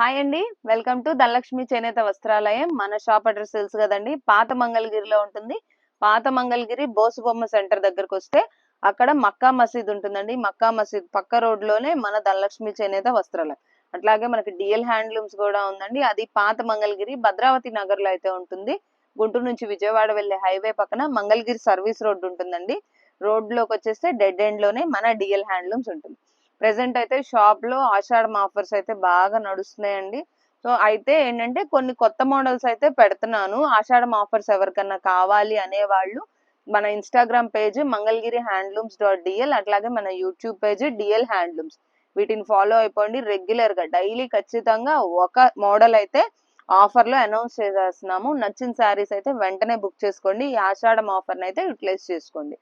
Hi అండి. Welcome to Dhanalakshmi చేనేత వస్త్రాలయం. మన షాప్ అడ్రస్ తెలుసు కదండి. పాత మంగళగిరిలో ఉంటుంది. పాత మంగళగిరి బోసుబొమ్మ సెంటర్ దగ్గరకు వస్తే అక్కడ మక్కా మసీద్ ఉంటుందండి. మక్కా మసీద్ పక్క రోడ్లోనే మన ధనలక్ష్మి చేనేత వస్త్రాలయం. అట్లాగే మనకి డిఎల్ హ్యాండ్లూమ్స్ కూడా ఉందండి. అది పాత మంగళగిరి భద్రావతి నగర్లో అయితే ఉంటుంది. గుంటూరు నుంచి విజయవాడ వెళ్ళే హైవే పక్కన మంగళగిరి సర్వీస్ రోడ్ ఉంటుందండి. రోడ్లోకి వచ్చేస్తే డెడ్ ఎండ్లోనే మన డిఎల్ హ్యాండ్లూమ్స్ ఉంటుంది. ప్రెసెంట్ అయితే షాప్లో ఆషాఢం ఆఫర్స్ అయితే బాగా నడుస్తున్నాయండి. సో అయితే ఏంటంటే కొన్ని కొత్త మోడల్స్ అయితే పెడుతున్నాను. ఆషాఢం ఆఫర్స్ ఎవరికన్నా కావాలి అనే వాళ్ళు మన Instagram page Mangalagiri handlooms dot DL అట్లాగే మన యూట్యూబ్ పేజ్ డిఎల్ హ్యాండ్లూమ్స్. వీటిని ఫాలో అయిపోండి రెగ్యులర్గా డైలీ ఖచ్చితంగా ఒక మోడల్ అయితే ఆఫర్లో అనౌన్స్ చేసేస్తున్నాము. నచ్చిన శారీస్ అయితే వెంటనే బుక్ చేసుకోండి. ఈ ఆషాఢం ఆఫర్ అయితే యూటిలైజ్ చేసుకోండి.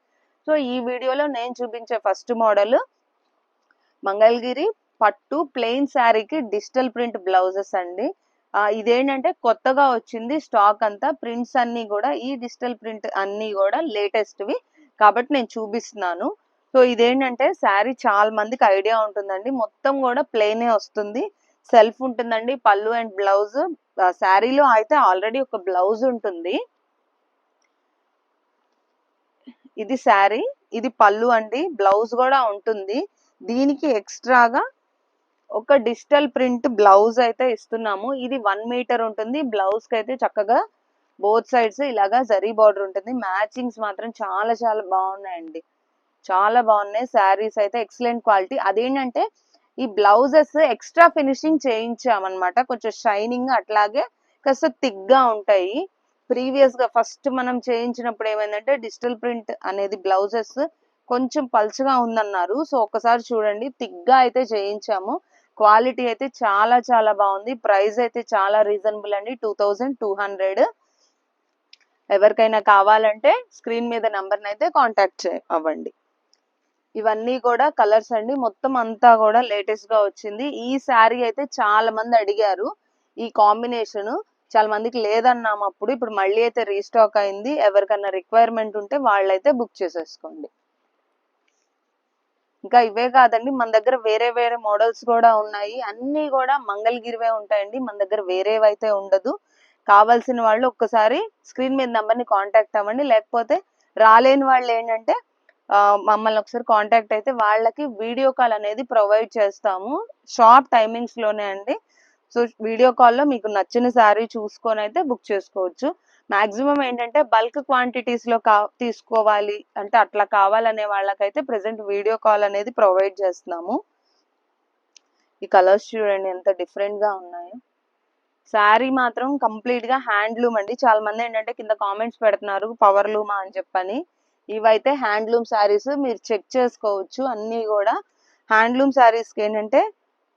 సో ఈ వీడియోలో నేను చూపించే ఫస్ట్ మోడల్ మంగళగిరి పట్టు ప్లెయిన్ శారీకి డిజిటల్ ప్రింట్ బ్లౌజెస్ అండి. ఇదేంటంటే కొత్తగా వచ్చింది స్టాక్ అంతా. ప్రింట్స్ అన్ని కూడా ఈ డిజిటల్ ప్రింట్ అన్ని కూడా లేటెస్ట్వి కాబట్టి నేను చూపిస్తున్నాను. సో ఇదేంటంటే శారీ చాలా మందికి ఐడియా ఉంటుందండి. మొత్తం కూడా ప్లెయినే వస్తుంది. సెల్ఫ్ ఉంటుందండి. పళ్ళు అండ్ బ్లౌజ్ శారీలో అయితే ఆల్రెడీ ఒక బ్లౌజ్ ఉంటుంది. ఇది శారీ ఇది పళ్ళు అండి. బ్లౌజ్ కూడా ఉంటుంది. దీనికి ఎక్స్ట్రాగా ఒక డిజిటల్ ప్రింట్ బ్లౌజ్ అయితే ఇస్తున్నాము. ఇది వన్ మీటర్ ఉంటుంది. బ్లౌజ్కి అయితే చక్కగా బోత్ సైడ్స్ ఇలాగా జరీ బార్డర్ ఉంటుంది. మ్యాచింగ్స్ మాత్రం చాలా చాలా బాగున్నాయండి. చాలా బాగున్నాయి. శారీస్ అయితే ఎక్సలెంట్ క్వాలిటీ. అదేంటంటే ఈ బ్లౌజెస్ ఎక్స్ట్రా ఫినిషింగ్ చేయించామన్నమాట. కొంచెం షైనింగ్ అట్లాగే కాస్త థిక్గా ఉంటాయి. ప్రీవియస్గా ఫస్ట్ మనం చేయించినప్పుడు ఏమైందంటే డిజిటల్ ప్రింట్ అనేది బ్లౌజెస్ కొంచెం పల్చగా ఉందన్నారు. సో ఒకసారి చూడండి. థిక్గా అయితే చేయించాము. క్వాలిటీ అయితే చాలా చాలా బాగుంది. ప్రైస్ అయితే చాలా రీజనబుల్ అండి. Two thousand two hundred. ఎవరికైనా కావాలంటే స్క్రీన్ మీద నెంబర్ని అయితే కాంటాక్ట్ అవ్వండి. ఇవన్నీ కూడా కలర్స్ అండి. మొత్తం అంతా కూడా లేటెస్ట్గా వచ్చింది. ఈ శారీ అయితే చాలా మంది అడిగారు. ఈ కాంబినేషన్ చాలా మందికి లేదన్నాము అప్పుడు. ఇప్పుడు మళ్ళీ అయితే రీస్టాక్ అయింది. ఎవరికన్నా రిక్వైర్మెంట్ ఉంటే వాళ్ళైతే బుక్ చేసేసుకోండి. ఇంకా ఇవే కాదండి మన దగ్గర వేరే వేరే మోడల్స్ కూడా ఉన్నాయి. అన్ని కూడా మంగళగిరివే ఉంటాయండి మన దగ్గర వేరేవైతే ఉండదు. కావాల్సిన వాళ్ళు ఒక్కసారి స్క్రీన్ మీద నెంబర్ని కాంటాక్ట్ అవ్వండి. లేకపోతే రాలేని వాళ్ళు ఏంటంటే మమ్మల్ని ఒకసారి కాంటాక్ట్ అయితే వాళ్ళకి వీడియో కాల్ అనేది ప్రొవైడ్ చేస్తాము. షార్ట్ టైమింగ్స్లోనే అండి. సో వీడియో కాల్లో మీకు నచ్చిన శారీ చూసుకొని అయితే బుక్ చేసుకోవచ్చు. మాక్సిమం ఏంటంటే బల్క్ క్వాంటిటీస్లో కా తీసుకోవాలి. అంటే అట్లా కావాలనే వాళ్ళకైతే ప్రెసెంట్ వీడియో కాల్ అనేది ప్రొవైడ్ చేస్తున్నాము. ఈ కలర్స్ చూడండి ఎంత డిఫరెంట్గా ఉన్నాయో. శారీ మాత్రం కంప్లీట్గా హ్యాండ్లూమ్ అండి. చాలా మంది ఏంటంటే కింద కామెంట్స్ పెడుతున్నారు పవర్ లూమా అని చెప్పని. ఇవైతే హ్యాండ్లూమ్ శారీస్ మీరు చెక్ చేసుకోవచ్చు. అన్ని కూడా హ్యాండ్లూమ్ శారీస్కి ఏంటంటే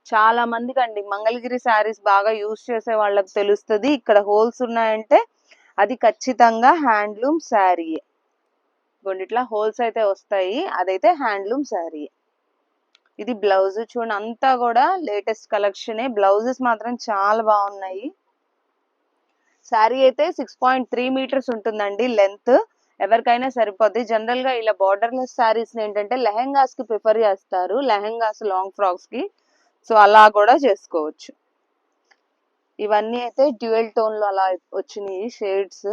చాలా మందికి అండి మంగళగిరి శారీస్ బాగా యూస్ చేసే వాళ్ళకి తెలుస్తుంది. ఇక్కడ హోల్స్ ఉన్నాయంటే అది ఖచ్చితంగా హ్యాండ్లూమ్ శారీ గుండిట్లా హోల్స్ అయితే వస్తాయి. అదైతే హ్యాండ్లూమ్ శారీ ఇది బ్లౌజ్ చూడండి అంతా కూడా లేటెస్ట్ కలెక్షనే బ్లౌజెస్ మాత్రం చాలా బాగున్నాయి. శారీ అయితే సిక్స్ పాయింట్ త్రీ మీటర్స్ ఉంటుందండి లెంత్. ఎవరికైనా సరిపోద్ది. జనరల్గా ఇలా బార్డర్లెస్ శారీస్ ఏంటంటే లెహెంగాస్కి ప్రిఫర్ చేస్తారు. లెహెంగాస్ లాంగ్ ఫ్రాక్స్కి సో అలా కూడా చేసుకోవచ్చు. ఇవన్నీ అయితే డ్యూయల్ టోన్లో అలా వచ్చినాయి షేడ్స్.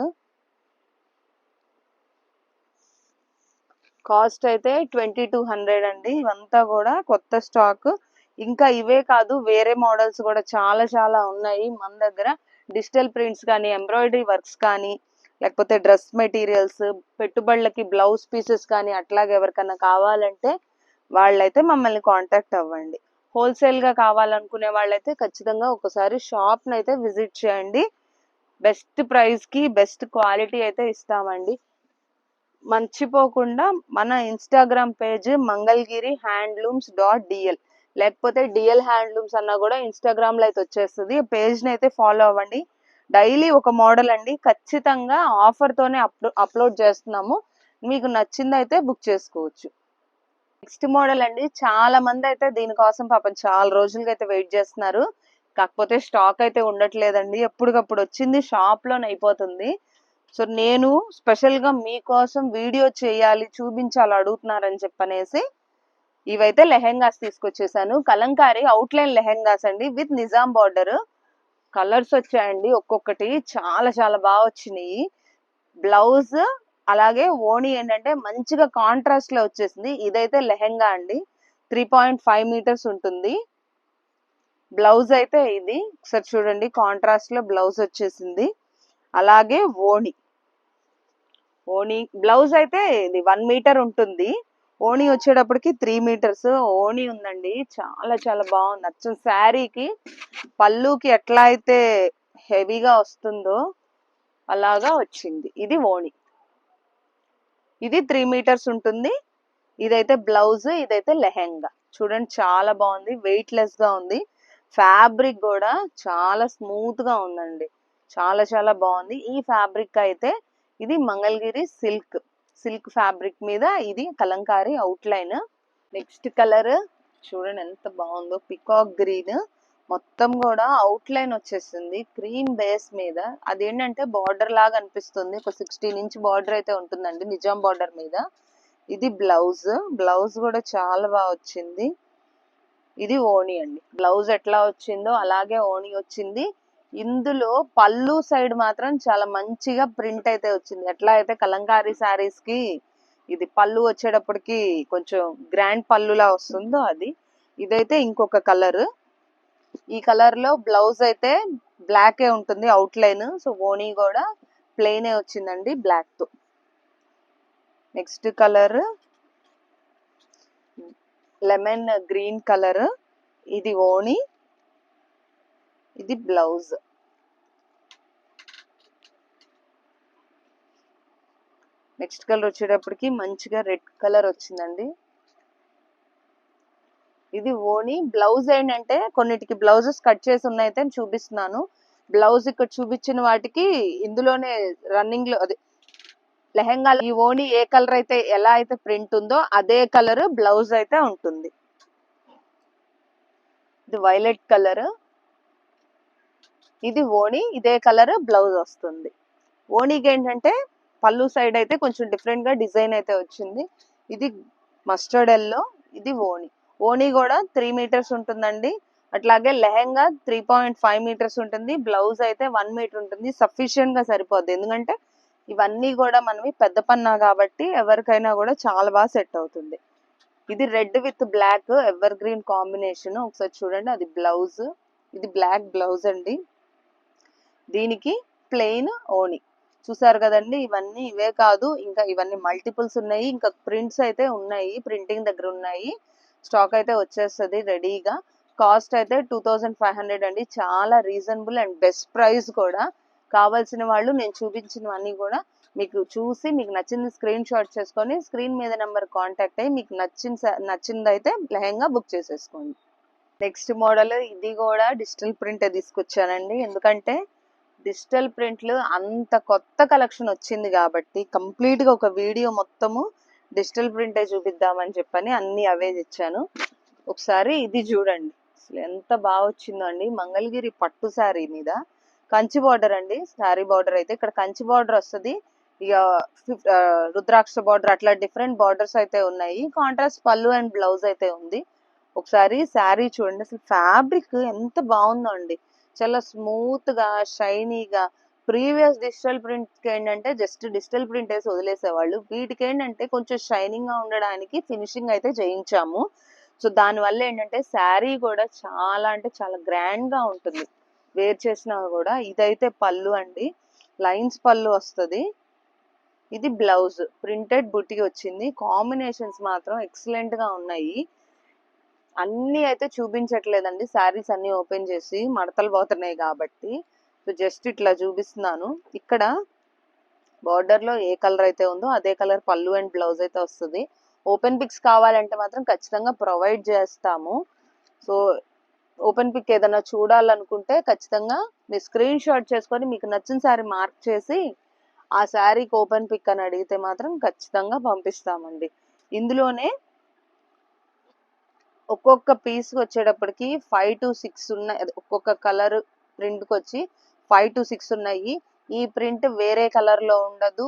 కాస్ట్ అయితే ట్వంటీ టూ హండ్రెడ్ అండి. ఇవంతా కూడా కొత్త స్టాక్. ఇంకా ఇవే కాదు వేరే మోడల్స్ కూడా చాలా చాలా ఉన్నాయి మన దగ్గర. డిజిటల్ ప్రింట్స్ కానీ ఎంబ్రాయిడరీ వర్క్స్ కానీ లేకపోతే డ్రెస్ మెటీరియల్స్ పెట్టుబడులకి బ్లౌజ్ పీసెస్ కానీ అట్లాగే ఎవరికన్నా కావాలంటే వాళ్ళైతే మమ్మల్ని కాంటాక్ట్ అవ్వండి. హోల్సేల్గా కావాలనుకునే వాళ్ళైతే ఖచ్చితంగా ఒకసారి షాప్ అయితే విజిట్ చేయండి. బెస్ట్ ప్రైస్కి బెస్ట్ క్వాలిటీ అయితే ఇస్తామండి. మర్చిపోకుండా మన Instagram page Mangalagiri handlooms dot DL లేకపోతే డిఎల్ హ్యాండ్లూమ్స్ అన్నా కూడా ఇన్స్టాగ్రామ్లో అయితే వచ్చేస్తుంది. పేజ్ని అయితే ఫాలో అవ్వండి. డైలీ ఒక మోడల్ అండి. ఖచ్చితంగా ఆఫర్తోనే అప్లో అప్లోడ్ చేస్తున్నాము. మీకు నచ్చిందైతే బుక్ చేసుకోవచ్చు. నెక్స్ట్ మోడల్ అండి. చాలా మంది అయితే దీనికోసం పాపం చాలా రోజులుగా అయితే వెయిట్ చేస్తున్నారు. కాకపోతే స్టాక్ అయితే ఉండట్లేదండి. ఎప్పటికప్పుడు వచ్చింది. షాప్లోనే అయిపోతుంది. సో నేను స్పెషల్గా మీకోసం వీడియో చేయాలి చూపించాలి అడుగుతున్నారని చెప్పనేసి ఇవైతే లెహెంగాస్ తీసుకొచ్చేసాను. కలంకారీ అవుట్లైన్ లెహెంగాస్ అండి. With Nizam border. కలర్స్ వచ్చాయండి ఒక్కొక్కటి. చాలా చాలా బాగా వచ్చినాయి. బ్లౌజ్ అలాగే ఓణి ఏంటంటే మంచిగా కాంట్రాస్ట్లో వచ్చేసింది. ఇదైతే లెహెంగా అండి. త్రీ పాయింట్ ఫైవ్ మీటర్స్ ఉంటుంది. బ్లౌజ్ అయితే ఇది. ఒకసారి చూడండి కాంట్రాస్ట్లో బ్లౌజ్ వచ్చేసింది. అలాగే ఓణి. ఓణి బ్లౌజ్ అయితే ఇది వన్ మీటర్ ఉంటుంది. ఓణి వచ్చేటప్పటికి త్రీ మీటర్స్. ఓణి ఉందండి. చాలా చాలా బాగుంది. నచ్చిన శారీకి పళ్ళుకి ఎట్లా అయితే హెవీగా వస్తుందో అలాగా వచ్చింది. ఇది ఓణి. ఇది త్రీ మీటర్స్ ఉంటుంది. ఇదైతే బ్లౌజ్ ఇదైతే లెహెంగా. చూడండి చాలా బాగుంది. వెయిట్ లెస్గా ఉంది. ఫ్యాబ్రిక్ కూడా చాలా స్మూత్గా ఉందండి. చాలా చాలా బాగుంది. ఈ ఫ్యాబ్రిక్ అయితే ఇది మంగళగిరి సిల్క్ సిల్క్ ఫ్యాబ్రిక్ మీద ఇది Kalamkari out line next colour చూడండి ఎంత బాగుందో. పికాక్ గ్రీన్ మొత్తం కూడా అవుట్ లైన్ వచ్చేస్తుంది క్రీమ్ బేస్ మీద. అదేంటంటే బార్డర్ లాగా అనిపిస్తుంది. ఒక సిక్స్టీన్ ఇంచ్ బార్డర్ అయితే ఉంటుందండి నిజాం బార్డర్ మీద. ఇది బ్లౌజ్. బ్లౌజ్ కూడా చాలా బాగా వచ్చింది ఇది ఓణి అండి. బ్లౌజ్ ఎట్లా వచ్చిందో అలాగే ఓణి వచ్చింది ఇందులో పళ్ళు సైడ్ మాత్రం చాలా మంచిగా ప్రింట్ అయితే వచ్చింది ఎట్లా అయితే కలంకారీ శారీస్కి ఇది పళ్ళు వచ్చేటప్పటికి కొంచెం గ్రాండ్ పళ్ళులా వస్తుందో అది. ఇదైతే ఇంకొక కలర్. ఈ కలర్లో బ్లౌజ్ అయితే బ్లాక్ ఏ ఉంటుంది అవుట్ లైన్ సో ఓనీ కూడా ప్లెయిన్ ఏ వచ్చిందండి బ్లాక్తో. Next colour lemon green colour. ఇది ఓణి ఇది బ్లౌజ్. నెక్స్ట్ కలర్ వచ్చేటప్పటికి మంచిగా రెడ్ కలర్ వచ్చిందండి. ఇది ఓణి బ్లౌజ్ ఏంటంటే కొన్నిటికి బ్లౌజెస్ కట్ చేసి ఉన్నాయితే చూపిస్తున్నాను. బ్లౌజ్ ఇక్కడ చూపించిన వాటికి ఇందులోనే రన్నింగ్లో అదే లెహెంగా ఈ ఓణి ఏ కలర్ అయితే ఎలా అయితే ప్రింట్ ఉందో అదే కలర్ బ్లౌజ్ అయితే ఉంటుంది. ఇది వైలెట్ కలర్. ఇది ఓణి ఇదే కలర్ బ్లౌజ్ వస్తుంది. ఓణికి ఏంటంటే పళ్ళు సైడ్ అయితే కొంచెం డిఫరెంట్గా డిజైన్ అయితే వచ్చింది. ఇది మస్టర్డ్ ఎల్లో ఇది ఓణి ఓణి కూడా త్రీ మీటర్స్ ఉంటుందండి. అట్లాగే lehenga three point five metres ఉంటుంది. బ్లౌజ్ అయితే వన్ మీటర్ ఉంటుంది. సఫిషియెంట్గా సరిపోద్ది. ఎందుకంటే ఇవన్నీ కూడా మనవి పెద్ద పన్నా కాబట్టి ఎవరికైనా కూడా చాలా బాగా సెట్ అవుతుంది. ఇది red with black evergreen combination. ఒకసారి చూడండి. అది బ్లౌజ్. ఇది బ్లాక్ బ్లౌజ్ అండి. దీనికి ప్లెయిన్ ఓణి చూసారు కదండి? ఇవన్నీ ఇవే కాదు. ఇంకా ఇవన్నీ మల్టిపుల్స్ ఉన్నాయి. ఇంకా ప్రింట్స్ అయితే ఉన్నాయి. ప్రింటింగ్ దగ్గర ఉన్నాయి. స్టాక్ అయితే వచ్చేస్తుంది రెడీగా. కాస్ట్ అయితే టూ థౌజండ్ ఫైవ్ హండ్రెడ్ అండి. చాలా రీజనబుల్ అండ్ బెస్ట్ ప్రైస్ కూడా. కావాల్సిన వాళ్ళు నేను చూపించినవన్నీ కూడా మీకు చూసి మీకు నచ్చింది స్క్రీన్ షాట్ చేసుకొని స్క్రీన్ మీద నెంబర్ కాంటాక్ట్ అయ్యి మీకు నచ్చిన నచ్చిందైతే నచ్చింది అయితే లెహంగా బుక్ చేసేసుకోండి. నెక్స్ట్ మోడల్ ఇది కూడా డిజిటల్ ప్రింట్ తీసుకొచ్చానండి. ఎందుకంటే డిజిటల్ ప్రింట్లు అంత కొత్త కలెక్షన్ వచ్చింది కాబట్టి కంప్లీట్గా ఒక వీడియో మొత్తము డిజిటల్ ప్రింటే చూపిద్దామని చెప్పని అన్ని అవే తెచ్చాను. ఒకసారి ఇది చూడండి. అసలు ఎంత బాగా వచ్చిందో అండి. మంగళగిరి పట్టు శారీ మీద. కంచి బార్డర్ అండి. శారీ బార్డర్ అయితే ఇక్కడ కంచి బార్డర్ వస్తది. ఇక రుద్రాక్ష బార్డర్ అట్లా డిఫరెంట్ బార్డర్స్ అయితే ఉన్నాయి. కాంట్రాస్ట్ పళ్ళు అండ్ బ్లౌజ్ అయితే ఉంది. ఒకసారి శారీ చూడండి. అసలు ఫ్యాబ్రిక్ ఎంత బాగుందో అండి. చాలా స్మూత్గా షైనీగా ప్రీవియస్ డిజిటల్ ప్రింట్ ఏంటంటే జస్ట్ డిజిటల్ ప్రింట్ వేసి వదిలేసేవాళ్ళు. వీటికి ఏంటంటే కొంచెం షైనింగ్గా ఉండడానికి ఫినిషింగ్ అయితే చేయించాము. సో దానివల్ల ఏంటంటే శారీ కూడా చాలా అంటే చాలా గ్రాండ్గా ఉంటుంది. వేర్ చేసినా కూడా. ఇదైతే పళ్ళు అండి. లైన్స్ పళ్ళు వస్తుంది. ఇది బ్లౌజ్. ప్రింటెడ్ బుట్టి వచ్చింది. కాంబినేషన్స్ మాత్రం ఎక్సలెంట్గా ఉన్నాయి. అన్నీ అయితే చూపించట్లేదండి. శారీస్ అన్ని ఓపెన్ చేసి మడతలు పోతున్నాయి కాబట్టి. సో జస్ట్ ఇట్లా చూపిస్తున్నాను. ఇక్కడ బార్డర్లో ఏ కలర్ అయితే ఉందో అదే కలర్ పళ్ళు అండ్ బ్లౌజ్ అయితే వస్తుంది. ఓపెన్ పిక్స్ కావాలంటే మాత్రం ఖచ్చితంగా ప్రొవైడ్ చేస్తాము. సో ఓపెన్ పిక్ ఏదైనా చూడాలనుకుంటే ఖచ్చితంగా మీ స్క్రీన్ షాట్ చేసుకొని మీకు నచ్చిన శారీ మార్క్ చేసి ఆ శారీకి ఓపెన్ పిక్ అని అడిగితే మాత్రం ఖచ్చితంగా పంపిస్తామండి. ఇందులోనే ఒక్కొక్క పీస్ వచ్చేటప్పటికి ఫైవ్ టు సిక్స్ ఉన్నాయి. ఒక్కొక్క కలర్ ప్రింట్కి వచ్చి ఫైవ్ టు సిక్స్ ఉన్నాయి. ఈ ప్రింట్ వేరే కలర్లో ఉండదు.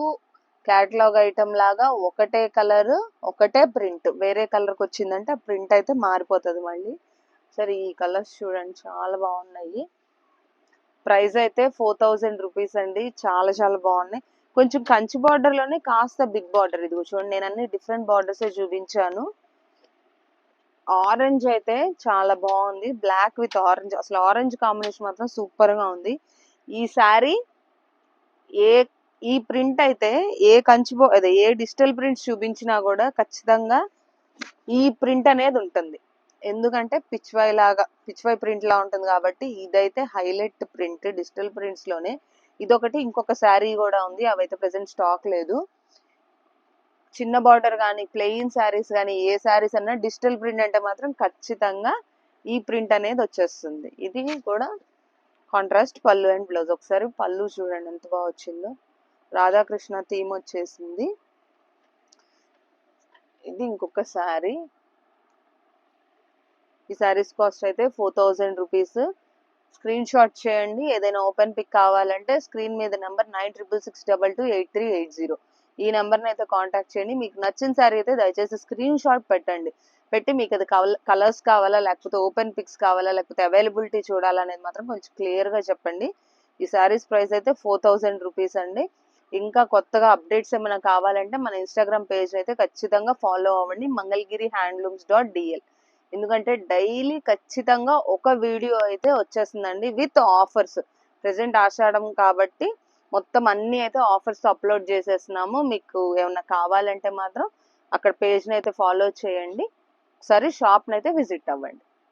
క్యాటలాగ్ ఐటమ్ లాగా ఒకటే కలర్ ఒకటే ప్రింట్. వేరే కలర్కి వచ్చిందంటే ఆ ప్రింట్ అయితే మారిపోతుంది మళ్ళీ. సరే ఈ కలర్స్ చూడండి చాలా బాగున్నాయి. ప్రైస్ అయితే ఫోర్ థౌజండ్ రూపీస్ అండి. చాలా చాలా బాగున్నాయి. కొంచెం కంచి బార్డర్లోనే కాస్త బిగ్ బార్డర్ ఇది చూడండి నేను అన్ని డిఫరెంట్ బార్డర్స్ చూపించాను. ఆరెంజ్ అయితే చాలా బాగుంది. Black with orange. అసలు ఆరెంజ్ కాంబినేషన్ మాత్రం సూపర్గా ఉంది. ఈ శారీ ఏ ఈ ప్రింట్ అయితే ఏ కంచిపో అదే ఏ డిజిటల్ ప్రింట్స్ చూపించినా కూడా ఖచ్చితంగా ఈ ప్రింట్ అనేది ఉంటుంది. ఎందుకంటే పిచ్వై లాగా పిచ్వై ప్రింట్ లా ఉంటుంది కాబట్టి ఇదైతే హైలైట్ ప్రింట్ డిజిటల్ ప్రింట్స్లోనే. ఇదొకటి ఇంకొక శారీ కూడా ఉంది అవైతే ప్రెసెంట్ స్టాక్ లేదు. చిన్న బార్డర్ కానీ ప్లెయిన్ శారీస్ కానీ ఏ శారీస్ అన్నా డిజిటల్ ప్రింట్ అంటే మాత్రం ఖచ్చితంగా ఈ ప్రింట్ అనేది వచ్చేస్తుంది. ఇది కూడా కాంట్రాస్ట్ పళ్ళు అండ్ బ్లౌజ్ ఒకసారి పళ్ళు చూడండి ఎంత బాగా వచ్చిందో. రాధాకృష్ణ థీమ్ వచ్చేసింది. ఇది ఇంకొక శారీ ఈ శారీస్ కాస్ట్ అయితే four thousand rupees screenshot చేయండి. ఏదైనా ఓపెన్ పిక్ కావాలంటే స్క్రీన్ మీద number nine triple six double two eight three eight zero ఈ నెంబర్ని అయితే కాంటాక్ట్ చేయండి. మీకు నచ్చిన శారీ అయితే దయచేసి స్క్రీన్ షాట్ పెట్టండి. పెట్టి మీకు అది కలర్స్ కావాలా లేకపోతే ఓపెన్ పిక్స్ కావాలా లేకపోతే అవైలబిలిటీ చూడాలనేది మాత్రం కొంచెం క్లియర్గా చెప్పండి. ఈ శారీస్ ప్రైస్ అయితే ఫోర్ థౌజండ్ రూపీస్ అండి. ఇంకా కొత్తగా అప్డేట్స్ ఏమైనా కావాలంటే మన ఇన్స్టాగ్రామ్ పేజ్ అయితే ఖచ్చితంగా ఫాలో అవ్వండి. Mangalagiri handlooms dot DL. ఎందుకంటే డైలీ ఖచ్చితంగా ఒక వీడియో అయితే వచ్చేస్తుందండి విత్ ఆఫర్స్. ప్రజెంట్ ఆషాఢం కాబట్టి మొత్తం అన్ని అయితే ఆఫర్స్ అప్లోడ్ చేసేస్తున్నాము. మీకు ఏమైనా కావాలంటే మాత్రం అక్కడ పేజ్ని అయితే ఫాలో చేయండి. ఒకసారి షాప్ని అయితే విజిట్ అవ్వండి